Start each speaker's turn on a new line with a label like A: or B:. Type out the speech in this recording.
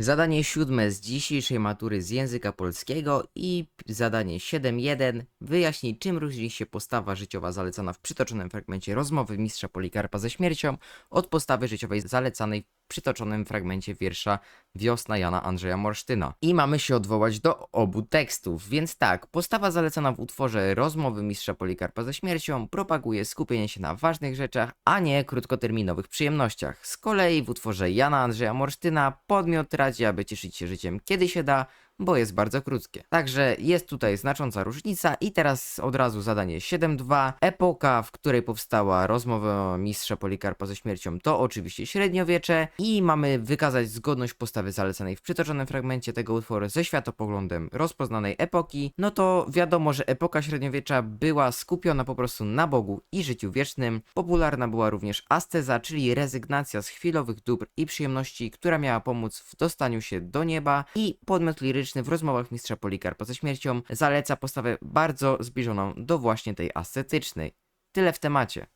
A: Zadanie siódme z dzisiejszej matury z języka polskiego i zadanie 7.1 wyjaśnij czym różni się postawa życiowa zalecana w przytoczonym fragmencie rozmowy mistrza Polikarpa ze śmiercią od postawy życiowej zalecanej przytoczonym fragmencie wiersza Wiosna Jana Andrzeja Morsztyna. I mamy się odwołać do obu tekstów, więc tak, postawa zalecana w utworze rozmowy mistrza Polikarpa ze śmiercią propaguje skupienie się na ważnych rzeczach, a nie krótkoterminowych przyjemnościach. Z kolei w utworze Jana Andrzeja Morsztyna podmiot radzi, aby cieszyć się życiem kiedy się da, bo jest bardzo krótkie. Także jest tutaj znacząca różnica i teraz od razu zadanie 7.2. Epoka, w której powstała rozmowa mistrza Polikarpa ze śmiercią to oczywiście średniowiecze i mamy wykazać zgodność postawy zalecanej w przytoczonym fragmencie tego utworu ze światopoglądem rozpoznanej epoki, no to wiadomo, że epoka średniowiecza była skupiona po prostu na Bogu i życiu wiecznym. Popularna była również asceza, czyli rezygnacja z chwilowych dóbr i przyjemności, która miała pomóc w dostaniu się do nieba i podmiot liryczny w rozmowach mistrza Polikarpa ze śmiercią zaleca postawę bardzo zbliżoną do właśnie tej ascetycznej. Tyle w temacie.